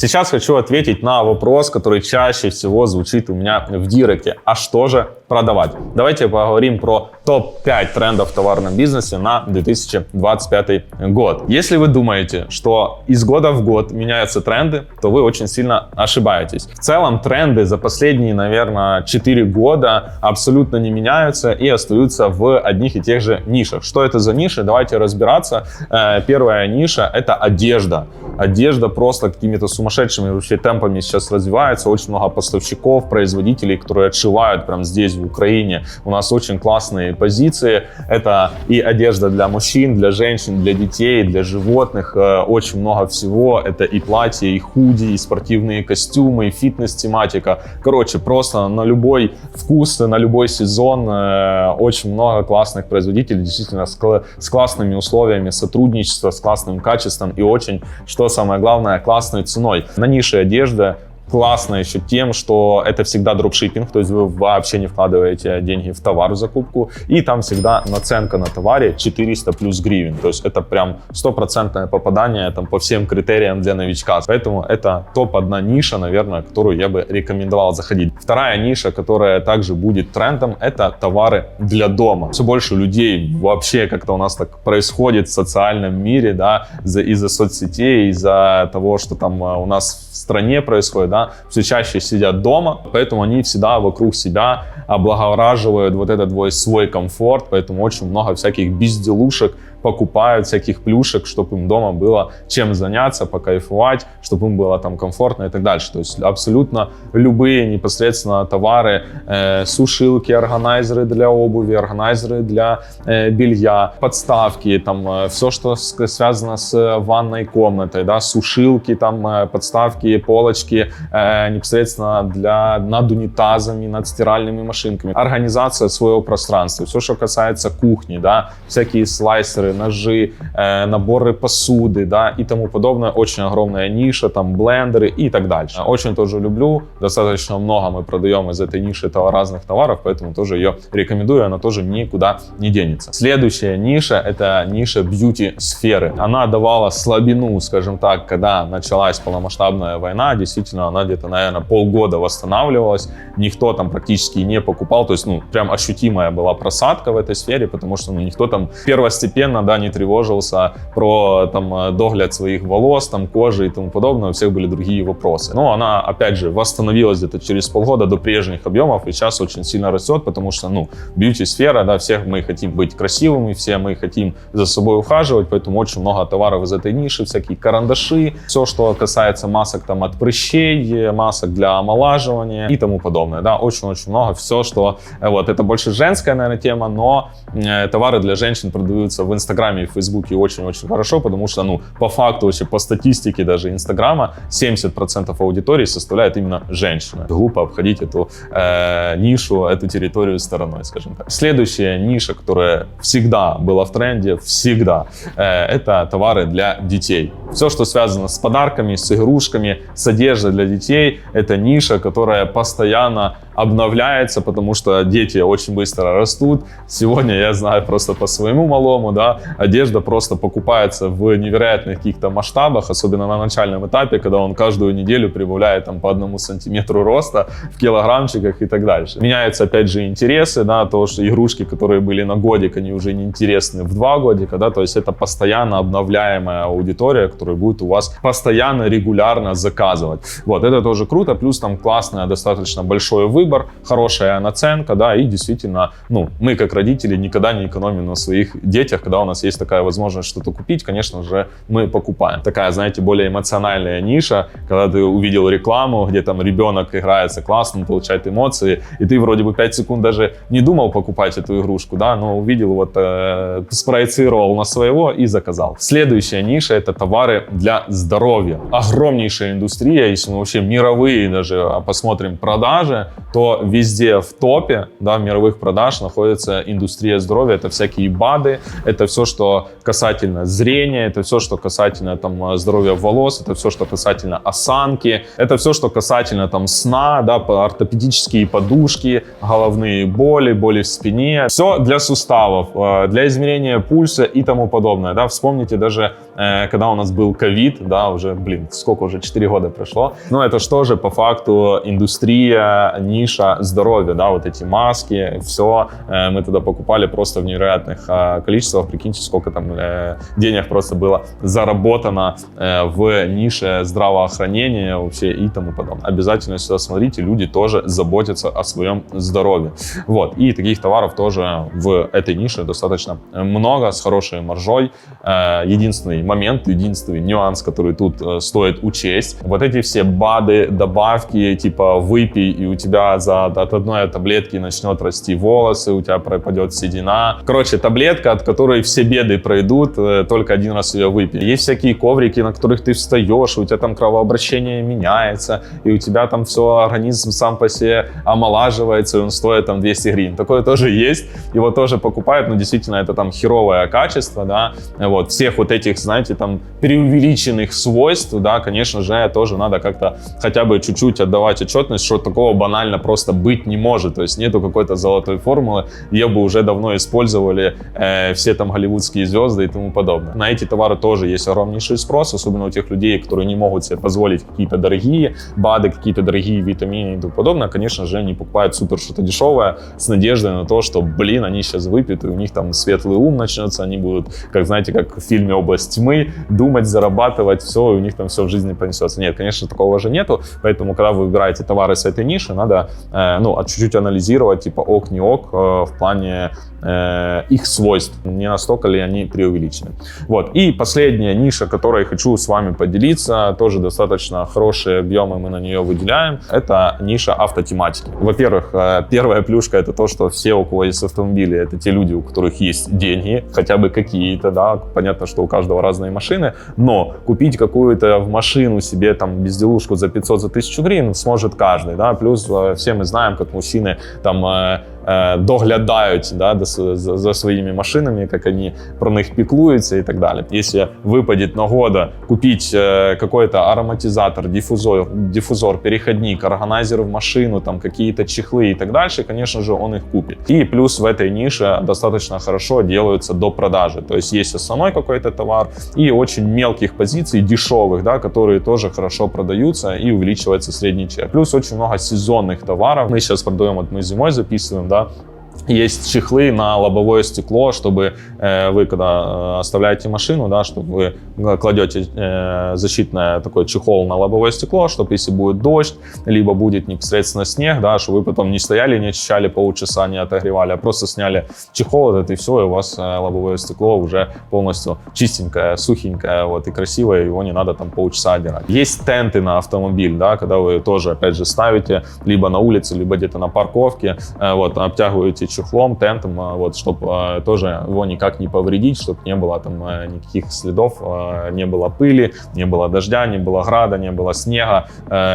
Сейчас хочу ответить на вопрос, который чаще всего звучит у меня в директе. А что же продавать? Давайте поговорим про топ-5 трендов в товарном бизнесе на 2025 год. Если вы думаете, что из года в год меняются тренды, то вы очень сильно ошибаетесь. В целом тренды за последние, наверное, 4 года абсолютно не меняются и остаются в одних и тех же нишах. Что это за ниши? Давайте разбираться. Э, первая ниша — это одежда. Одежда просто какими-то сумасшедшими вообще темпами сейчас развивается. Очень много поставщиков, производителей, которые отшивают прямо здесь, в Украине. У нас очень классные позиции. Это и одежда для мужчин, для женщин, для детей, для животных. Э, очень много всего. Это и платья, и худи, и спортивные костюмы, и фитнес-тематика. Короче, просто на любой вкус, на любой сезон э, очень много классных производителей, действительно с, с классными условиями сотрудничества, с классным качеством и очень, что самое главное, классной ценой. На нише одежда классно еще тем, что это всегда дропшиппинг, то есть вы вообще не вкладываете деньги в товар в закупку, и там всегда наценка на товаре 400 плюс гривен, то есть это прям стопроцентное попадание там по всем критериям для новичка, поэтому это топ-одна ниша, наверное, которую я бы рекомендовал заходить. Вторая ниша, которая также будет трендом, это товары для дома. Все больше людей вообще как-то у нас так происходит в социальном мире, да, из-за соцсетей, из-за того, что там а, у нас в стране происходит, да, все чаще сидят дома, поэтому они всегда вокруг себя облагораживают вот этот свой комфорт, поэтому очень много всяких безделушек, покупают всяких плюшек, чтобы им дома было чем заняться, покайфовать, чтобы им было там комфортно и так дальше. То есть абсолютно любые непосредственно товары, э, сушилки, органайзеры для обуви, органайзеры для э, белья, подставки, там э, все, что связано с ванной комнатой, да, сушилки, там э, подставки, полочки, э, непосредственно для над унитазами, над стиральными машинками, организация своего пространства, все, что касается кухни, да, всякие слайсеры, ножи, наборы посуды, да, и тому подобное. Очень огромная ниша, там блендеры и так дальше. Очень тоже люблю, достаточно много мы продаем из этой ниши разных товаров, поэтому тоже ее рекомендую, она тоже никуда не денется. Следующая ниша — это ниша бьюти-сферы. Она давала слабину, скажем так, когда началась полномасштабная война, действительно, она где-то, наверное, полгода восстанавливалась, никто там практически не покупал, то есть, ну, прям ощутимая была просадка в этой сфере, потому что, ну, никто там первостепенно да, не тревожился про там, догляд своих волос, там, кожи и тому подобное, у всех были другие вопросы. Но она, опять же, восстановилась где-то через полгода до прежних объемов и сейчас очень сильно растет, потому что, ну, бьюти-сфера, да, всех мы хотим быть красивыми, все мы хотим за собой ухаживать, поэтому очень много товаров из этой ниши, всякие карандаши, все, что касается масок там от прыщей, масок для омолаживания и тому подобное, да, очень-очень много, все, что, э, вот, это больше женская, наверное, тема, но э, товары для женщин продаются в Инстаграме, Инстаграме и Фейсбуке очень-очень хорошо, потому что, ну, по факту, вообще, по статистике даже Инстаграма, 70% аудитории составляет именно женщины. Глупо обходить эту э, нишу, эту территорию стороной, скажем так. Следующая ниша, которая всегда была в тренде, всегда, э, это товары для детей. Все, что связано с подарками, с игрушками, с одеждой для детей, это ниша, которая постоянно обновляется, потому что дети очень быстро растут. Сегодня я знаю просто по своему малому, да, одежда просто покупается в невероятных каких-то масштабах, особенно на начальном этапе, когда он каждую неделю прибавляет там по одному сантиметру роста в килограммчиках и так дальше. Меняются опять же интересы, да, то, что игрушки, которые были на годик, они уже не интересны в два годика, да, то есть это постоянно обновляемая аудитория, которая будет у вас постоянно, регулярно заказывать. Вот, это тоже круто, плюс там классное, достаточно большой выбор, хорошая наценка, да, и действительно, ну, мы как родители никогда не экономим на своих детях, когда у нас есть такая возможность что-то купить, конечно же, мы покупаем. Такая, знаете, более эмоциональная ниша, когда ты увидел рекламу, где там ребенок играется классно, получает эмоции, и ты вроде бы 5 секунд даже не думал покупать эту игрушку, да, но увидел, вот, э, спроецировал на своего и заказал. Следующая ниша — это товары для здоровья. Огромнейшая индустрия, если мы вообще мировые даже а, посмотрим продажи, то везде в топе, да, мировых продаж находится индустрия здоровья, это всякие БАДы, это все, что касательно зрения, это все, что касательно там, здоровья волос, это все, что касательно осанки, это все, что касательно там, сна, да, ортопедические подушки, головные боли, боли в спине. Все для суставов, э, для измерения пульса и тому подобное. Да. Вспомните даже э, когда у нас был ковид, да, уже, блин, сколько уже, 4 года прошло. Но это что же по факту индустрия, ниша здоровья, да, вот эти маски, все, э, мы тогда покупали просто в невероятных э, количествах, прикиньте, сколько там э, денег просто было заработано в нише здравоохранения вообще и тому подобное. Обязательно сюда смотрите, люди тоже заботятся о своем здоровье. Вот, и таких товаров тоже в этой нише достаточно много, с хорошей маржой. Единственный момент, единственный нюанс, который тут стоит учесть, вот эти все БАДы, добавки, типа выпей, и у тебя за, от одной таблетки начнет расти волосы, у тебя пропадет седина. Короче, таблетка, от которой все беды пройдут, э, только один раз ее выпей. Есть всякие коврики, на которых ты встаешь, у тебя там кровообращение меняется, и у тебя там все, организм сам по себе омолаживается, и он стоит там 200 гривен. Такое тоже есть, его тоже покупают, но действительно это там херовое качество, да, вот, всех вот этих, знаете, там преувеличенных свойств, да, конечно же, тоже надо как-то хотя бы чуть-чуть отдавать отчетность, что такого банально просто быть не может, то есть нету какой-то золотой формулы, ее бы уже давно использовали э, все там голливудские звезды и тому подобное. На эти товары тоже есть огромнейший спрос, особенно у тех людей, которые не могут себе позволить какие-то дорогие БАДы, какие-то дорогие витамины и тому подобное, конечно же, они покупают супер что-то дешевое с надеждой на то, что, блин, они сейчас выпьют, и у них там светлый ум начнется, они будут, как знаете, как в фильме «Область тьмы», думать, зарабатывать, все, и у них там все в жизни понесется. Нет, конечно, такого же нету, поэтому, когда вы выбираете товары с этой ниши, надо, ну, чуть-чуть анализировать, типа, ок, не ок, э, в плане э, их свойств, не настолько ли они преувеличены. Вот. И последняя ниша, которой хочу с вами поделиться, тоже достаточно хорошие объемы мы на нее выделяем, это ниша автотематики. Во-первых, э, первая плюшка это то, что все, у кого есть автомобили, это те люди, у которых есть деньги, хотя бы какие-то, да, понятно, что у каждого разные машины, но купить какую-то машину себе там безделушку за 500 за 1000 гривен сможет каждый, да, плюс э, все мы знаем, как мужчины там э, доглядають да, за, своими машинами, как они про них пеклуются и так далее. Если выпадет нагода купить какой-то ароматизатор, диффузор, диффузор, переходник, органайзер в машину, там какие-то чехлы и так дальше, конечно же, он их купит. И плюс в этой нише достаточно хорошо делаются до продажи. То есть есть основной какой-то товар и очень мелких позиций, дешевых, да, которые тоже хорошо продаются и увеличивается средний чек. Плюс очень много сезонных товаров. Мы сейчас продаем, вот мы зимой записываем, да, Merhaba. Есть чехлы на лобовое стекло, чтобы э, вы, когда э, оставляете машину, да, чтобы вы кладете э, защитное такой чехол на лобовое стекло, чтобы если будет дождь, либо будет непосредственно снег, да, чтобы вы потом не стояли, не очищали полчаса, не отогревали, а просто сняли чехол этот и все, и у вас э, лобовое стекло уже полностью чистенькое, сухенькое, вот, и красивое, его не надо там полчаса отдирать. Есть тенты на автомобиль, да, когда вы тоже, опять же, ставите либо на улице, либо где-то на парковке, э, вот, обтягиваете чехлом, тентом, вот, чтобы тоже его никак не повредить, чтобы не было там никаких следов, не было пыли, не было дождя, не было града, не было снега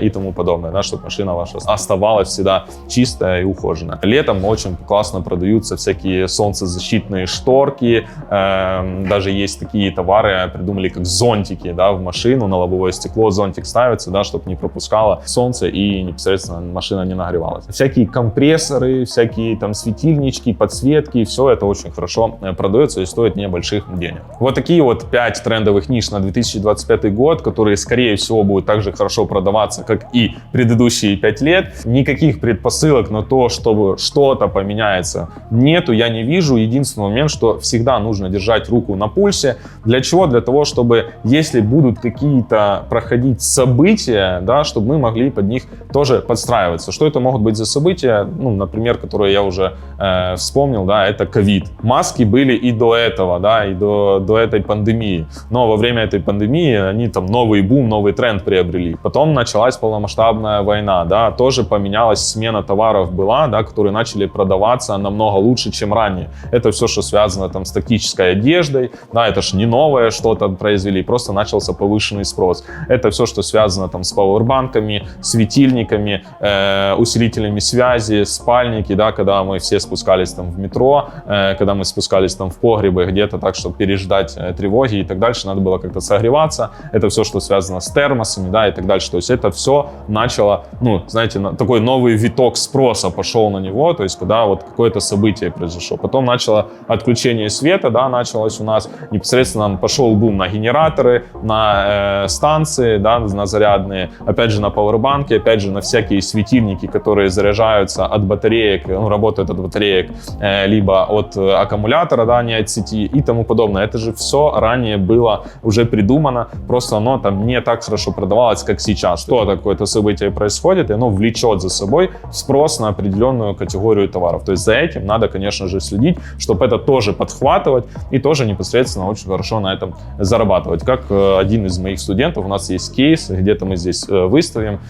и тому подобное, да, чтобы машина ваша оставалась всегда чистая и ухоженная. Летом очень классно продаются всякие солнцезащитные шторки, даже есть такие товары, придумали как зонтики, да, в машину, на лобовое стекло зонтик ставится, да, чтобы не пропускало солнце и непосредственно машина не нагревалась. Всякие компрессоры, всякие там светильники, светильнички, подсветки, все это очень хорошо э, продается и стоит небольших денег. Вот такие вот 5 трендовых ниш на 2025 год, которые, скорее всего, будут также хорошо продаваться, как и предыдущие 5 лет. Никаких предпосылок на то, чтобы что-то поменяется, нету, я не вижу. Единственный момент, что всегда нужно держать руку на пульсе. Для чего? Для того, чтобы, если будут какие-то проходить события, да, чтобы мы могли под них тоже подстраиваться. Что это могут быть за события? Ну, например, которые я уже э, вспомнил, да, это ковид. Маски были и до этого, да, и до, до этой пандемии. Но во время этой пандемии они там новый бум, новый тренд приобрели. Потом началась полномасштабная война, да, тоже поменялась смена товаров была, да, которые начали продаваться намного лучше, чем ранее. Это все, что связано там с тактической одеждой, да, это же не новое что-то произвели, просто начался повышенный спрос. Это все, что связано там с пауэрбанками, светильниками, э, усилителями связи, спальники, да, когда мы все все спускались там в метро, э, когда мы спускались там в погребы где-то так, чтобы переждать э, тревоги и так дальше, надо было как-то согреваться. Это все, что связано с термосами, да, и так дальше. То есть это все начало, ну, знаете, на- такой новый виток спроса пошел на него, то есть когда вот какое-то событие произошло. Потом начало отключение света, да, началось у нас непосредственно пошел бум на генераторы, на э, станции, да, на зарядные, опять же на пауэрбанки, опять же на всякие светильники, которые заряжаются от батареек, ну, работают от батареек, э, либо от э, аккумулятора, да, не от сети и тому подобное. Это же все ранее было уже придумано, просто оно там не так хорошо продавалось, как сейчас. Что такое-то событие происходит, и оно влечет за собой спрос на определенную категорию товаров. То есть за этим надо, конечно же, следить, чтобы это тоже подхватывать и тоже непосредственно очень хорошо на этом зарабатывать. Как э, один из моих студентов, у нас есть кейс, где-то мы здесь выставим,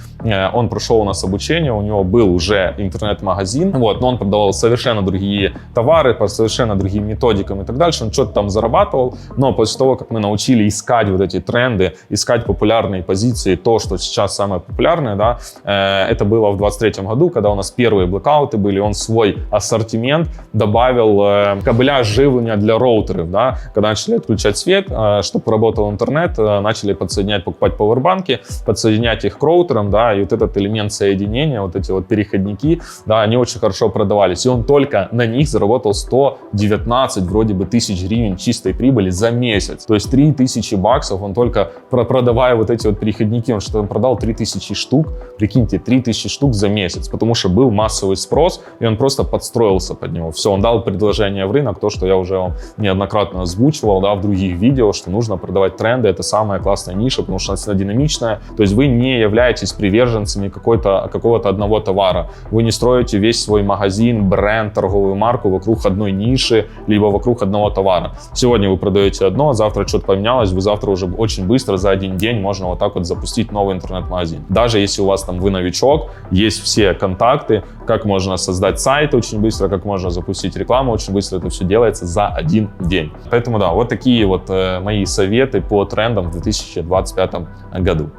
он прошел у нас обучение, у него был уже интернет-магазин, вот, но он продавал совершенно другие товары по совершенно другим методикам и так дальше, он что-то там зарабатывал, но после того, как мы научили искать вот эти тренды, искать популярные позиции, то, что сейчас самое популярное, да, э, это было в 23 году, когда у нас первые блокауты были, он свой ассортимент добавил э, кабеля живления для роутеров, да, когда начали отключать свет, э, чтобы работал интернет, э, начали подсоединять, покупать пауэрбанки, подсоединять их к роутерам, да, и вот этот элемент соединения, вот эти вот переходники, да, они очень хорошо продавались, и он только на них заработал 119 вроде бы тысяч гривен чистой прибыли за месяц, то есть 3000 баксов он только про- продавая вот эти вот переходники, он что-то продал 3000 штук, прикиньте, 3000 штук за месяц, потому что был массовый спрос, и он просто подстроился под него. Все, он дал предложение в рынок, то, что я уже вам неоднократно озвучивал, да, в других видео, что нужно продавать тренды, это самая классная ниша, потому что она динамичная, то есть вы не являетесь приверженцами какой-то, какого-то одного товара, вы не строите весь свой магазин, бренд, торговую марку вокруг одной ниши, либо вокруг одного товара. Сегодня вы продаете одно, завтра что-то поменялось, вы завтра уже очень быстро за один день можно вот так вот запустить новый интернет-магазин. Даже если у вас там вы новичок, есть все контакты, как можно создать сайт очень быстро, как можно запустить рекламу очень быстро, это все делается за один день. Поэтому да, вот такие вот э, мои советы по трендам в 2025 году.